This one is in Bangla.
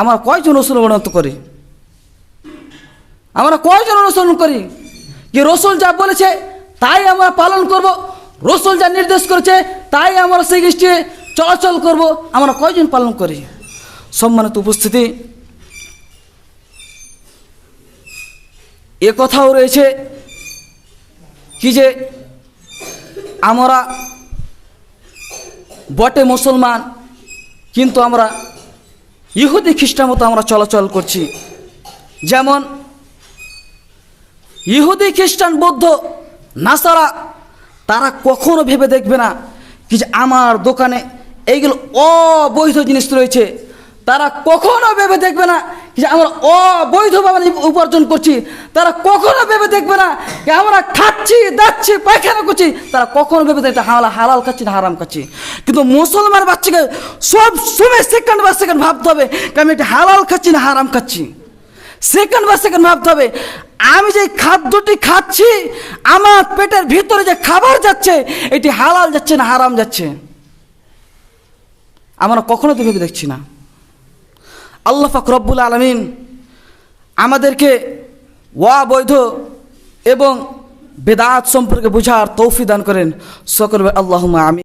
আমরা কয়জন রসুল গণত করি? আমরা কয়জন অনুসরণ করি? যে রসুল যা বলেছে, তাই আমরা পালন করব। রসুল যা নির্দেশ করেছে, তাই আমরা সেই দৃষ্টি চলাচল করব। আমরা কয়জন পালন করি? সম্মানিত উপস্থিতি, এ কথাও রয়েছে কি যে আমরা বটে মুসলমান, কিন্তু আমরা ইহুদি খ্রিস্টান মতো আমরা চলাচল করছি। যেমন ইহুদি খ্রিস্টান, বৌদ্ধ, নাসারা, তারা কখনো ভেবে দেখবে না কি যে আমার দোকানে এইগুলো অবৈধ জিনিস রয়েছে। তারা কখনো ভেবে দেখবে না যে আমরা অবৈধভাবে উপার্জন করছি, তারা কখনো ভেবে দেখবে না যে আমরা খাচ্ছি, দাচ্ছি, পায়খানা করছি, তারা কখনো ভেবে দেখবে হালা হালাল খাচ্ছি না হারাম খাচ্ছি। কিন্তু মুসলমান বাচ্চাকে সব সময় সেকেন্ড বা সেকেন্ড ভাবতে হবে যে আমি এটা হালাল খাচ্ছি না হারাম খাচ্ছি। সেকেন্ড বা সেকেন্ড ভাবতে হবে, আমি যে খাদ্যটি খাচ্ছি, আমার পেটের ভিতরে যে খাবার যাচ্ছে, এটি হালাল যাচ্ছে না হারাম যাচ্ছে। আমরা কখনো তো ভেবে দেখছি না। আল্লাহ ফাকরবুল আলমিন আমাদেরকে ওয়া বৈধ এবং বেদাত সম্পর্কে বুঝার তৌফি দান করেন। সকল আল্লাহ আমি